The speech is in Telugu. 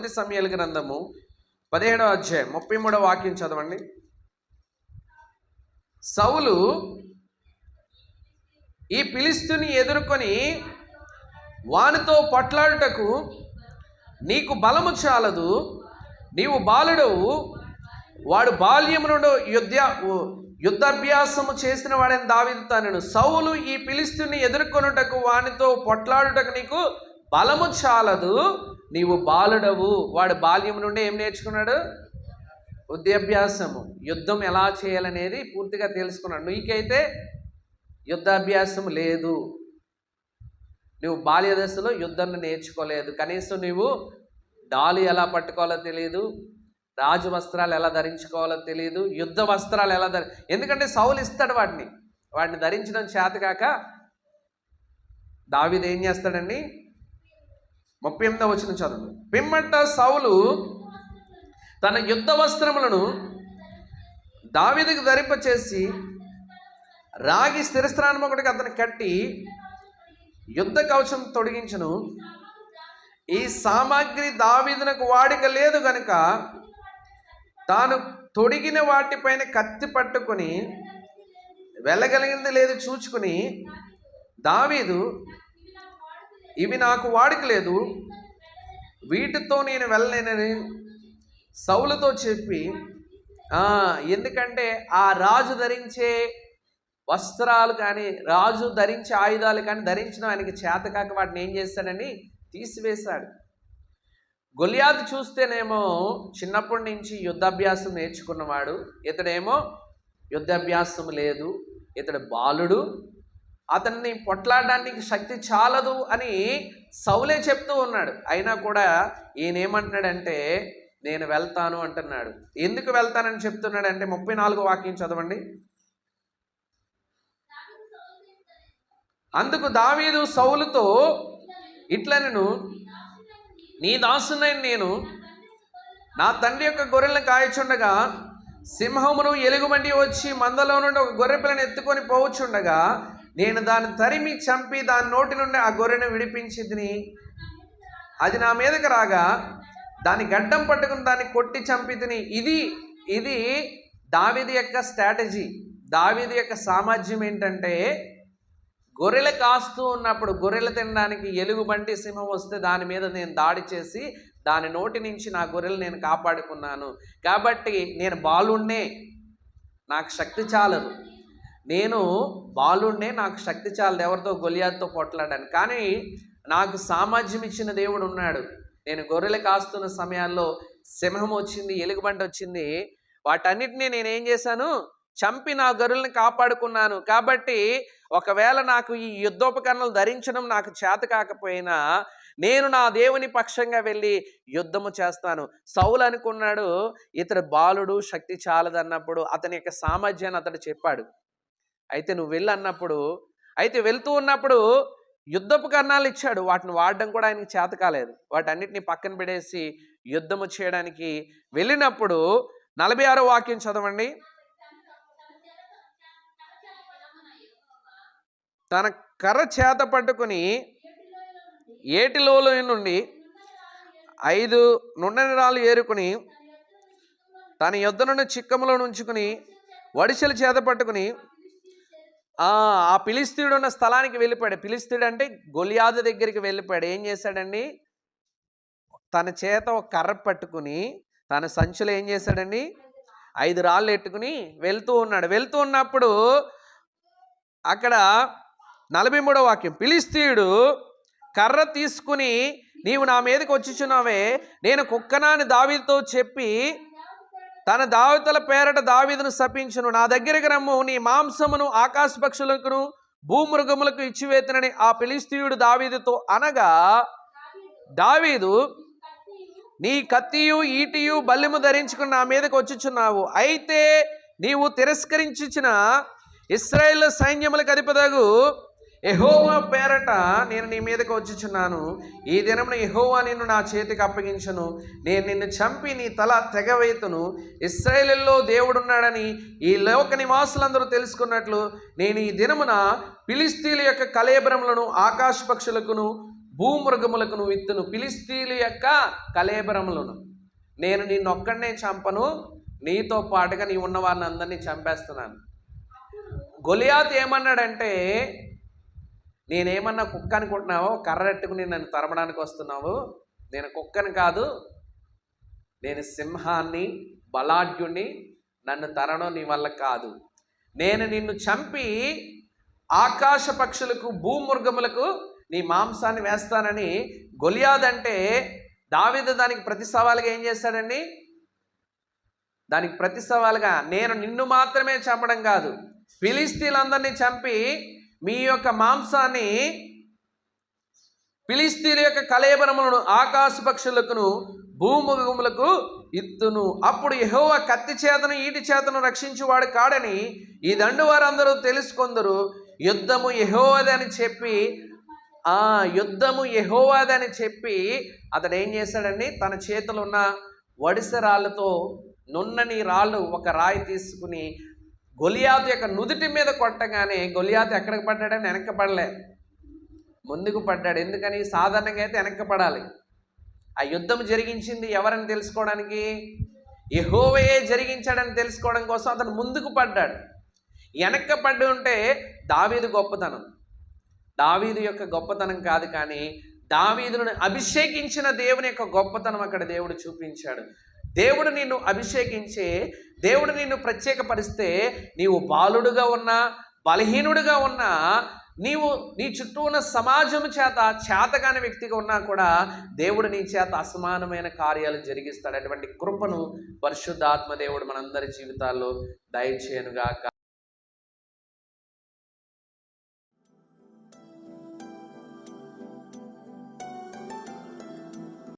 మొదటి సమయాల గ్రంథము పదిహేడవ అధ్యాయం ముప్పై మూడవ వాక్యం చదవండి. సౌలు ఈ పిలిస్తుని ఎదుర్కొని వానితో పొట్లాడుటకు నీకు బలము చాలదు నీవు బాలుడవు. వాడు బాల్యము నుండి యుద్ధ యుద్ధాభ్యాసము చేసిన వాడని దావితాను సౌలు ఈ పిలిస్తుని ఎదుర్కొనుటకు వానితో పొట్లాడుటకు నీకు బలము చాలదు. నీవు బాలుడవు. వాడు బాల్యం నుండి ఏం నేర్చుకున్నాడు? యుద్ధాభ్యాసము యుద్ధం ఎలా చేయాలనేది పూర్తిగా తెలుసుకున్నాడు. నీకైతే యుద్ధాభ్యాసం లేదు. నువ్వు బాల్య దశలో యుద్ధాన్ని నేర్చుకోలేదు. కనీసం నువ్వు డాలు ఎలా పట్టుకోవాలో తెలియదు రాజు వస్త్రాలు ఎలా ధరించుకోవాలో తెలియదు యుద్ధ వస్త్రాలు ఎలా ధరి ఎందుకంటే సౌలు ఇస్తాడు వాటిని వాటిని ధరించడం చేతకాక దావీదు ఏం చేస్తాడండి? ముప్పై ఎనిమిదో వచ్చిన చదువు. పిమ్మట సౌలు తన యుద్ధ వస్త్రములను దావీదుకు ధరింపచేసి రాగి స్థిరస్త్రానం ఒకటికి అతను కట్టి యుద్ధ కవచం తొడిగించను. ఈ సామాగ్రి దావీదునకు వాడిక లేదు గనుక తాను తొడిగిన వాటిపైన కత్తి పట్టుకొని వెళ్ళగలిగింది లేదు చూచుకుని దావీదు ఇవి నాకు వాడిక లేదు. వీటితో నేను వెళ్ళలేనని సౌలుతో చెప్పి ఎందుకంటే ఆ రాజు ధరించే వస్త్రాలు కానీ రాజు ధరించే ఆయుధాలు కానీ ధరించిన ఆయనకి చేతకాక వాటిని ఏం చేస్తాడని తీసివేశాడు. గొలియాదు చూస్తేనేమో చిన్నప్పటి నుంచి యుద్ధాభ్యాసం నేర్చుకున్నవాడు. ఇతడేమో యుద్ధాభ్యాసం లేదు. ఇతడు బాలుడు. అతన్ని పొట్లాడడానికి శక్తి చాలదు అని సౌలే చెప్తూ ఉన్నాడు. అయినా కూడా ఈయన ఏమంటున్నాడంటే నేను వెళ్తాను అంటున్నాడు. ఎందుకు వెళ్తానని చెప్తున్నాడంటే ముప్పై నాలుగో వాక్యం చదవండి. అందుకు దావీదు సౌలుతో ఇట్లా నేను నీ దాసునైన నేను నా తండ్రి యొక్క గొర్రెలను కాయచుండగా సింహమును ఎలుగుబండి వచ్చి మందలో నుండి ఒక గొర్రె పిల్లని ఎత్తుకొని పోవచ్చుండగా నేను దాన్ని తరిమి చంపి దాని నోటి నుండి ఆ గొర్రెను విడిపించింది అది నా మీదకి రాగా దాని గడ్డం పట్టుకుని దాన్ని కొట్టి చంపితిని ఇది ఇది దావిది యొక్క స్ట్రాటజీ. దావిది యొక్క సామర్థ్యం ఏంటంటే గొర్రెలు కాస్తూ ఉన్నప్పుడు గొర్రెలు తినడానికి ఎలుగుబంటి సింహం వస్తే దాని మీద నేను దాడి చేసి దాని నోటి నుంచి నా గొర్రెలు నేను కాపాడుకున్నాను. కాబట్టి నేను బాలుణ్ణే. నాకు శక్తి చాలదు. నేను బాలుణ్ణే నాకు శక్తి చాలదు ఎవరితో గొలియాతో పొట్లాడాను కానీ నాకు సామర్థ్యం ఇచ్చిన దేవుడు ఉన్నాడు. నేను గొర్రెలు కాస్తున్న సమయాల్లో సింహం వచ్చింది ఎలుగుబంటి వచ్చింది. వాటన్నిటినీ నేను ఏం చేశాను? చంపి నా గొర్రెల్ని కాపాడుకున్నాను. కాబట్టి ఒకవేళ నాకు ఈ యుద్ధోపకరణలు ధరించడం నాకు చేత కాకపోయినా నేను నా దేవుని పక్షంగా వెళ్ళి యుద్ధము చేస్తాను. సౌలు అనుకున్నాడు ఇతడు బాలుడు శక్తి చాలదన్నప్పుడు అతని యొక్క సామర్థ్యాన్ని అతడు చెప్పాడు. అయితే నువ్వు వెళ్ళి అన్నప్పుడు అయితే వెళ్తూ ఉన్నప్పుడు యుద్ధపు యుద్ధోపకరణాలు ఇచ్చాడు. వాటిని వాడడం కూడా ఆయనకి చేత కాలేదు. వాటన్నిటిని పక్కన పెడేసి యుద్ధము చేయడానికి వెళ్ళినప్పుడు నలభై ఆరో వాక్యం చదవండి. తన కర్ర చేత పట్టుకుని ఏటిలోలో నుండి ఐదు నుండని రాళ్ళు ఏరుకుని తన యుద్ధ నుండి చిక్కములో ఉంచుకుని వడిసెలు చేత పట్టుకుని ఆ ఆ పిలిస్తీయుడు ఉన్న స్థలానికి వెళ్ళిపోయాడు. పిలిస్తీయుడు అంటే గొలియాదు దగ్గరికి వెళ్ళిపోయాడు. ఏం చేశాడండి? తన చేత ఒక కర్ర పట్టుకుని తన సంచులు ఏం చేశాడండి? ఐదు రాళ్ళు ఎట్టుకుని వెళ్తూ ఉన్నాడు. వెళ్తూ ఉన్నప్పుడు అక్కడ నలభై మూడో వాక్యం. పిలిస్తీయుడు కర్ర తీసుకుని నీవు నా మీదకి వచ్చిచున్నావే నేను కుక్కనాని దావితో చెప్పి తన దావితల పేరట దావీదును శపించును. నా దగ్గరికి రమ్ము నీ మాంసమును ఆకాశ పక్షులకును భూమృగములకు ఇచ్చివేతనని ఆ పిలిస్తీయుడు దావీదుతో అనగా దావీదు నీ కత్తియు ఈటియు బల్లెము ధరించుకుని నా మీదకి వచ్చుచున్నావు. అయితే నీవు తిరస్కరించిన ఇస్రాయేల్ సైన్యములకు అధిపదగు ఎహోవా పేరట నేను నీ మీదకి వచ్చుచున్నాను. ఈ దినమున ఎహోవా నిన్ను నా చేతికి అప్పగించను. నేను నిన్ను చంపి నీ తల తెగవేతును ఇస్రాయేలులో దేవుడున్నాడని ఈ లోక నివాసులందరూ తెలుసుకున్నట్లు నేను ఈ దినమున పిలిస్తీల యొక్క కలేబరములను ఆకాశ పక్షులకును భూమృగములకును విత్తును. పిలిస్తీల యొక్క కలేబరములను. నేను నిన్నొక్కడనే చంపను. నీతో పాటుగా నీ ఉన్న వారిని అందరినీ చంపేస్తున్నాను. గొలియాత్ ఏమన్నాడంటే నేనేమన్నా కుక్క అనుకుంటున్నావో కర్రెట్టుకుని నన్ను తరమడానికి వస్తున్నావు నేను కుక్కను కాదు నేను సింహాన్ని బలాఢ్యుణ్ణి నన్ను తరడం నీ వల్ల కాదు. నేను నిన్ను చంపి ఆకాశ పక్షులకు భూమృగములకు నీ మాంసాన్ని వేస్తానని గొలియాదంటే దావిద దానికి ప్రతి సవాలుగా ఏం చేస్తాడండి? దానికి ప్రతి సవాలుగా నేను నిన్ను మాత్రమే చంపడం కాదు ఫిలిస్తీన్లందరినీ చంపి మీ యొక్క మాంసాన్ని పిలిస్తీన్ యొక్క కలేబరములను ఆకాశ పక్షులకును భూముఖములకు ఇత్తును. అప్పుడు యహోవ కత్తి చేతను ఈటి చేతను రక్షించువాడు కాడని ఈ దండు వారందరూ తెలుసుకొందరు. యుద్ధము యహోవదని చెప్పి ఆ యుద్ధము యెహోవాదని చెప్పి అతడు ఏం చేశాడండి? తన చేతులు ఉన్న వడిసె రాళ్ళతో నున్నని రాళ్ళు ఒక రాయి తీసుకుని గొలియాతు యొక్క నుదుటి మీద కొట్టగానే గొలియాతు ఎక్కడికి పడ్డాడని వెనక్కి పడలే ముందుకు పడ్డాడు. ఎందుకని? సాధారణంగా అయితే వెనక్కి పడాలి ఆ యుద్ధం జరిగించింది ఎవరని తెలుసుకోవడానికి? ఎహోవయే జరిగించాడని తెలుసుకోవడం కోసం అతను ముందుకు పడ్డాడు. వెనక్కి పడి ఉంటే దావీదు గొప్పతనం. దావీదు యొక్క గొప్పతనం కాదు కానీ దావీదును అభిషేకించిన దేవుని యొక్క గొప్పతనం అక్కడ దేవుడు చూపించాడు. దేవుడు నిన్ను అభిషేకించే దేవుడు నిన్ను ప్రత్యేకపరిస్తే నీవు బాలుడుగా ఉన్నా బలహీనుడిగా ఉన్నా నీవు నీ చుట్టూ ఉన్న సమాజం చేత చేతగాని వ్యక్తిగా ఉన్నా కూడా దేవుడు నీ చేత అసమానమైన కార్యాలు జరిగిస్తాడు. అటువంటి కృపను పరిశుద్ధాత్మ దేవుడు మనందరి జీవితాల్లో దయచేయనుగాక.